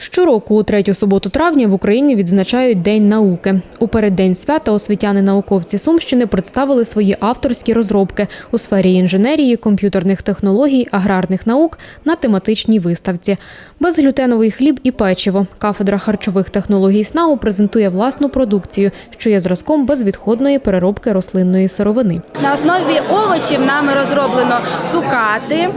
Щороку у третю суботу травня в Україні відзначають День науки. У переддень свята освітяни-науковці Сумщини представили свої авторські розробки у сфері інженерії, комп'ютерних технологій, аграрних наук на тематичній виставці. Безглютеновий хліб і печиво. Кафедра харчових технологій СНАУ презентує власну продукцію, що є зразком безвідходної переробки рослинної сировини. На основі овочів нами розроблено цукати,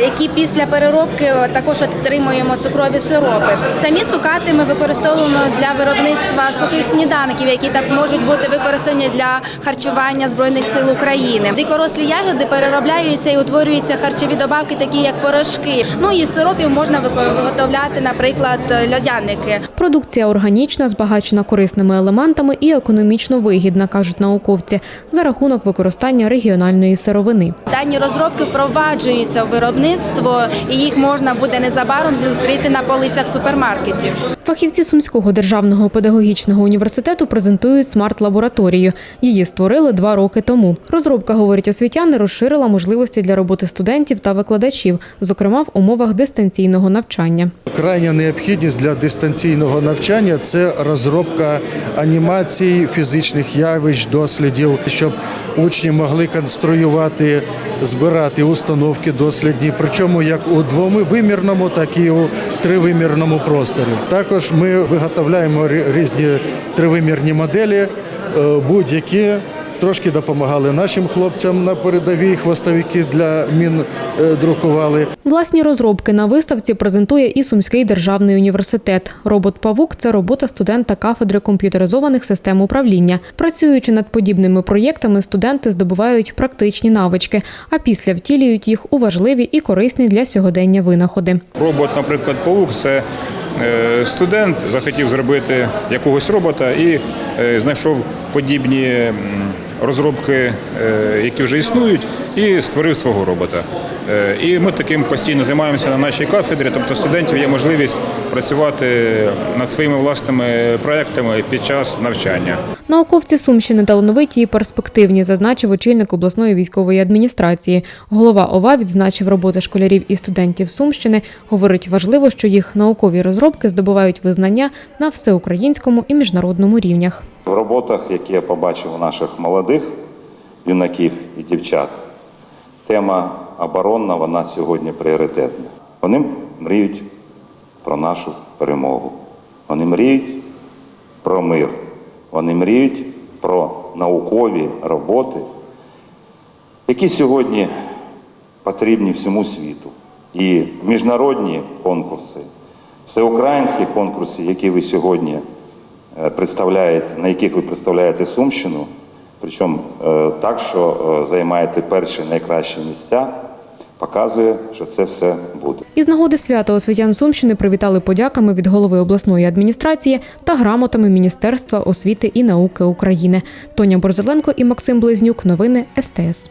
які після переробки також отримуємо цукрові сиропи. Самі цукати ми використовуємо для виробництва сухих сніданків, які так можуть бути використані для харчування збройних сил України. Дикорослі ягоди переробляються і утворюються харчові добавки, такі як порошки. Ну і сиропів можна виготовляти, наприклад, льодяники. Продукція органічна, збагачена корисними елементами і економічно вигідна, кажуть науковці, за рахунок використання регіональної сировини. Дані розробки впроваджуються в виробництво, і їх можна буде незабаром зустріти на полицях супермаркетів. Фахівці Сумського державного педагогічного університету презентують смарт-лабораторію. Її створили два роки тому. Розробка, говорять освітяни, розширила можливості для роботи студентів та викладачів, зокрема в умовах дистанційного навчання. Крайня необхідність для дистанційного навчання це розробка анімацій, фізичних явищ, дослідів, щоб учні могли конструювати, збирати установки дослідні, причому як у двовимірному, так і у тривимірному просторі. Також ми виготовляємо різні тривимірні моделі, е, будь-які. Трошки допомагали нашим хлопцям на передовій хвостовики для мін е, друкували. Власні розробки на виставці презентує і Сумський державний університет. Робот Павук це робота студента кафедри комп'ютеризованих систем управління. Працюючи над подібними проєктами, студенти здобувають практичні навички, а після втілюють їх у важливі і корисні для сьогодення винаходи. Робот, наприклад, паук це е, студент захотів зробити якогось робота і е, знайшов подібні розробки, е, які вже існують, і створив свого робота. Е, І ми таким постійно займаємося на нашій кафедрі. Тобто студентів є можливість працювати над своїми власними проектами під час навчання. Науковці Сумщини талановиті і перспективні, зазначив очільник обласної військової адміністрації. Голова ОВА відзначив роботи школярів і студентів Сумщини. Говорить, важливо, що їх наукові розробки здобувають визнання на всеукраїнському і міжнародному рівнях. Роботах, які я побачив у наших молодих юнаків і дівчат, тема оборонна, вона сьогодні пріоритетна. Вони мріють про нашу перемогу. Вони мріють про мир. Вони мріють про наукові роботи, які сьогодні потрібні всьому світу. І міжнародні конкурси, всеукраїнські конкурси, які ви сьогодні представляєте, на яких ви представляєте Сумщину, причому е, так, що е, займаєте перші найкращі місця, показує, що це все буде. Із нагоди свята освітян Сумщини привітали подяками від голови обласної адміністрації та грамотами Міністерства освіти і науки України. Тоня Борзеленко і Максим Близнюк. Новини СТС.